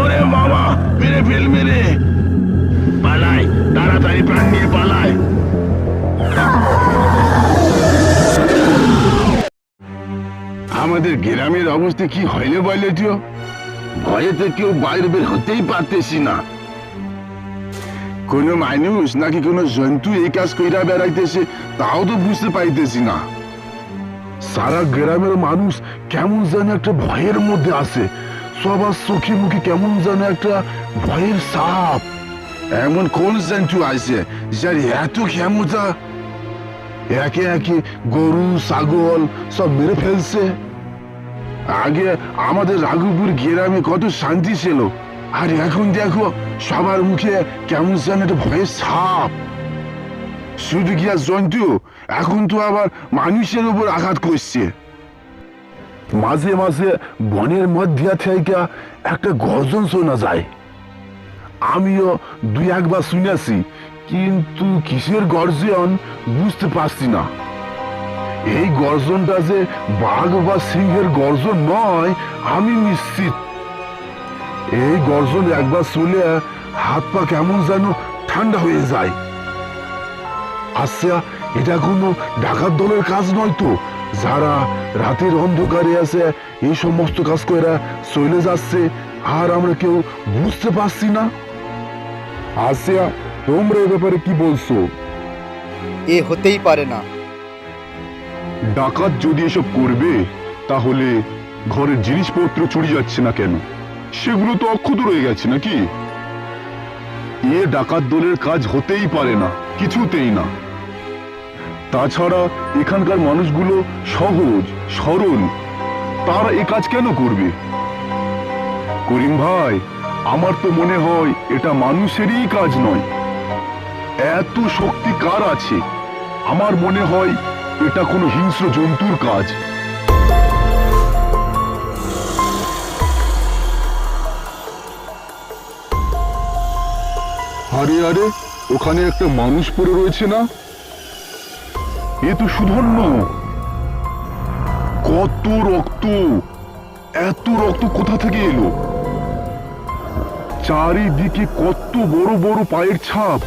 ওরে বাবা মেরে তাড়াতাড়ি প্রাণ নিয়ে আমাদের গ্রামের অবস্থা কি হইলে বলে তো ভয়েতে কেউ বাইরে বের হতেই পারতেছি না। কোনো মানুষ নাকি কোনো জন্তু এই কাজ কইরা বেড়াইতেছে, তাও তো বুঝতে পাইতেছি না। সারা গ্রামের মানুষ কেমন যেন একটা ভয়ের মধ্যে আছে। সবার চোখে মুখে কেমন যেন একটা ভয়ের সাপ। এমন কোন জন্তু আছে যার এত ক্ষমতা? একে একে গরু, ছাগল সব মেরে ফেলছে। আগে আমাদের রাঘুপুর গ্রামে কত শান্তি ছিল, আর এখন দেখো সবার মুখে কেমন যেন একটা ভয়ের সাপ। শুধু আর জন্তু, এখন তো আবার মানুষের উপর আঘাত করছে। মাঝে মাঝে বনের মধ্যে থেকে একটা গর্জন শোনা যায়। আমিও দুই একবার শুনেছি, কিন্তু কিসের গর্জন বুঝতে পারছি না। এই গর্জনটা যে বাঘ বা সিংহের গর্জন নয়, আমি নিশ্চিত। এই গর্জন একবার শুনে হাত পা কেমন যেন ঠান্ডা হয়ে যায়। আচ্ছা এটা কোনো ডাকাত দলের কাজ নয় তো? যারা রাতের অন্ধকারে আছে এই সমস্ত কাজ করে চলে যাচ্ছে আর আমরা কেউ বুঝতে পারছি না। আসিয়া তোমরা এ ব্যাপারে কি বলছো? এ হতেই পারে না। ডাকাত যদি এসব করবে তাহলে ঘরের জিনিসপত্র চুরি যাচ্ছে না কেন? সেগুলো তো অক্ষত রয়ে গেছে নাকি? এ ডাকাত দলের কাজ হতেই পারে না কিছুতেই না। তাছাড়া এখানকার মানুষগুলো সহজ, সরল। তারা এ কাজ কেন করবে? করিম ভাই, আমার তো মনে হয় এটা মানুষেরই কাজ নয়। এত শক্তি কার আছে? আমার মনে হয় এটা কোনো হিংস্র জন্তুর কাজ। আরে আরে, ওখানে একটা মানুষ পড়ে রয়েছে না? এ তো সুধন্য। কত রক্ত, এত রক্ত কোথা থেকে এলো? চারিদিকে কত বড় বড় পায়ের ছাপ,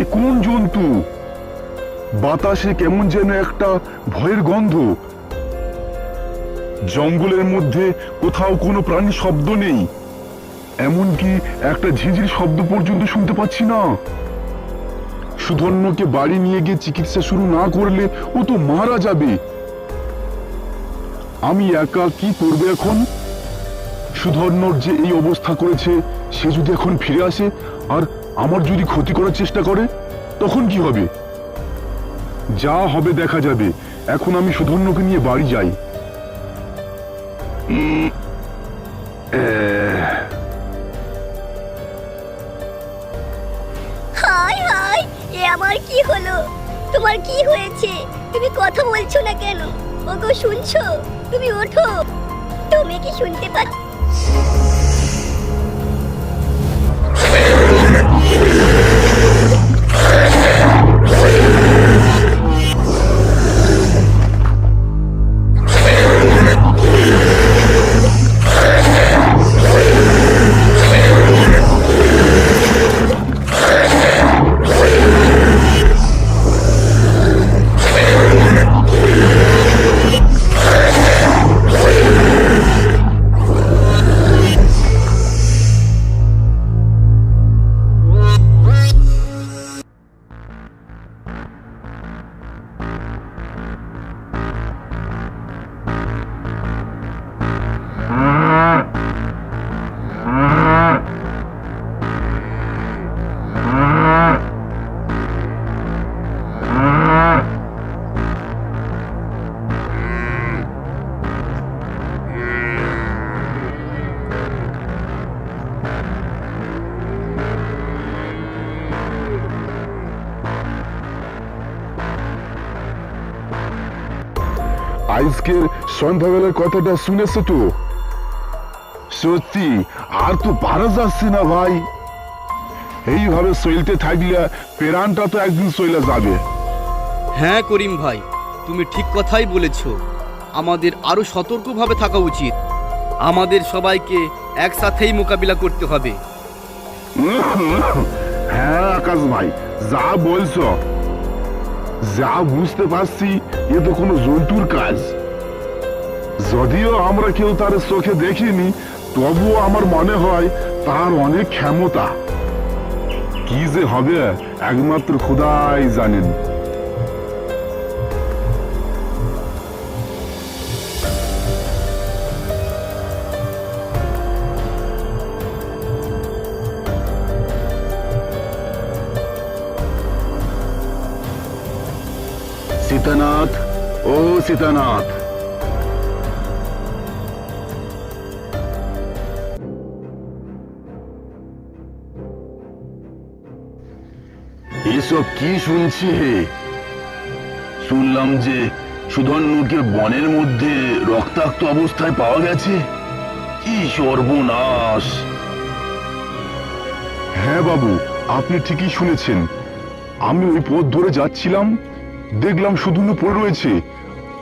এ কোন জন্তু? বাতাসে কেমন যেন একটা ভয়ের গন্ধ। জঙ্গলের মধ্যে কোথাও কোনো প্রাণী শব্দ নেই। এমনকি একটা ঝিঝির শব্দ পর্যন্ত শুনতে পাচ্ছি না। সুধন্যকে বাড়ি নিয়ে গিয়ে চিকিৎসা শুরু না করলে ও তো মারা যাবে। আমি একা কি করবে এখন? সুধন্যর যে এই অবস্থা করেছে, সে যদি এখন ফিরে আসে আর আমার যদি ক্ষতি করার চেষ্টা করে, তখন কি হবে? যা হবে দেখা যাবে। এখন আমি সুধন্যকে নিয়ে বাড়ি যাই। আমার কি হলো? তোমার কি হয়েছে? তুমি কথা বলছো না কেন? ওগো, শুনছো? তুমি ওঠো। তুমি কি শুনতে পাচ্ছ? আজকের সন্ধ্যাবেলার কথাটা শুনেছো তো? সত্যি আর তো পারা যাচ্ছে না ভাই। এইভাবে চলতে থাকলে পেরানটা তো একদিন চলে যাবে। হ্যাঁ করিম ভাই তুমি ঠিক কথাই বলেছ। আমাদের আরও সতর্কভাবে থাকা উচিত। আমাদের সবাইকে একসাথেই মোকাবিলা করতে হবে। হ্যাঁ আকাশ ভাই যা বলছো। যা বুঝতে পারছি, এ তো কোনো জন্তুর কাজ। যদিও আমরা কেউ তার চোখে দেখিনি, তবুও আমার মনে হয় তার অনেক ক্ষমতা। কি যে হবে, একমাত্র খোদাই জানেন। সীতানাথ, ও সীতানাথ। এসব কি শুনছি শুনলাম যে সুধন্যকে বনের মধ্যে রক্তাক্ত অবস্থায় পাওয়া গেছে। কি সর্বনাশ। হ্যাঁ বাবু, আপনি ঠিকই শুনেছেন। আমি ওই পথ ধরে যাচ্ছিলাম। দেখলাম সুধন্য পড়ে রয়েছে।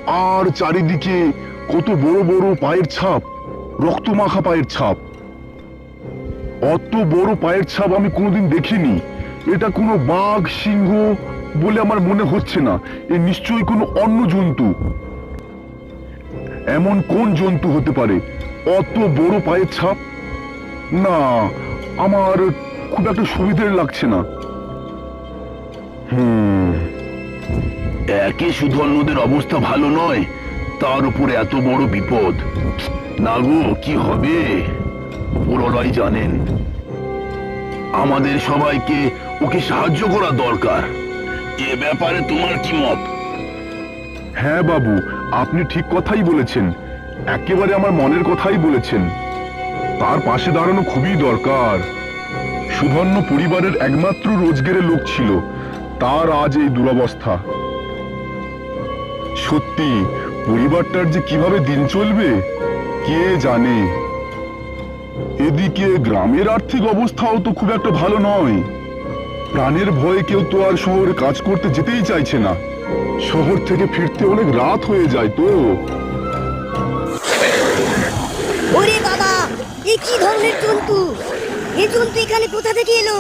আর চারিদিকে কত বড় বড় পায়ের ছাপ, রক্তমাখা পায়ের ছাপ। অত বড় পায়ের ছাপ আমি কোনোদিন দেখিনি। এটা কোনো বাঘ, সিংহ বলে আমার মনে হচ্ছে না। এ নিশ্চয়ই কোনো অন্য জন্তু। এমন কোন জন্তু হতে পারে? অত বড় পায়ের ছাপ? না, আমার খুব একটা সুবিধের লাগছে না। হুম। একে শুধু অন্যদের অবস্থা ভালো নয়, তার উপরে এত বড় বিপদ। না কি হবে? ওরাই জানেন। আমাদের সবাইকে ওকে সাহায্য করা দরকার। এ ব্যাপারে তোমার কি মত? হ্যাঁ বাবু, আপনি ঠিক কথাই বলেছেন। একেবারে আমার মনের কথাই বলেছেন। তার পাশে দাঁড়ানো খুবই দরকার। সুধন্য পরিবারের একমাত্র রোজগারের লোক ছিল। তার আজ এই দুরবস্থা। সত্যি, পরিবারটার যে কীভাবে দিন চলবে, কে জানে? এদিকে গ্রামের আর্থিক অবস্থাও তো খুব একটা ভালো নয়। প্রাণের ভয়ে কেউ তো আর শহরে কাজ করতে যেতেই চাইছে না। শহর থেকে ফিরতে অনেক রাত হয়ে যায় তো। ওরে বাবা, এ কি ধরনের জন্তু? এ জন্তু এখানে কোথা থেকে এলো?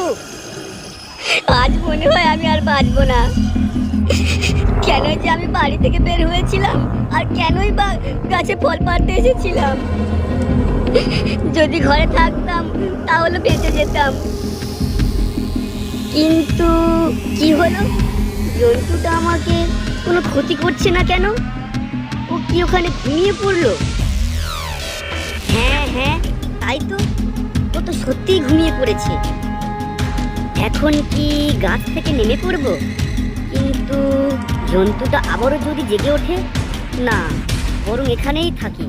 আজ মনে হয় আমি আর বাঁচবো না। কেন যে আমি বাড়ি থেকে বের হয়েছিলাম আর কেনই বা গাছে ফল পাড়তে এসেছিলাম। যদি ঘরে থাকতাম, তাহলে বেঁচে যেতাম। কিন্তু কি হলো? জন্তুটা আমাকে কোনো ক্ষতি করছে না কেন? ও কি ওখানে ঘুমিয়ে পড়ল? হ্যাঁ হ্যাঁ তাই তো। ও তো সত্যিই ঘুমিয়ে পড়েছে। এখন কি গাছ থেকে নেমে পড়ব? কিন্তু জন্তুটা আবারও যদি জেগে ওঠে, না, বরং এখানেই থাকি।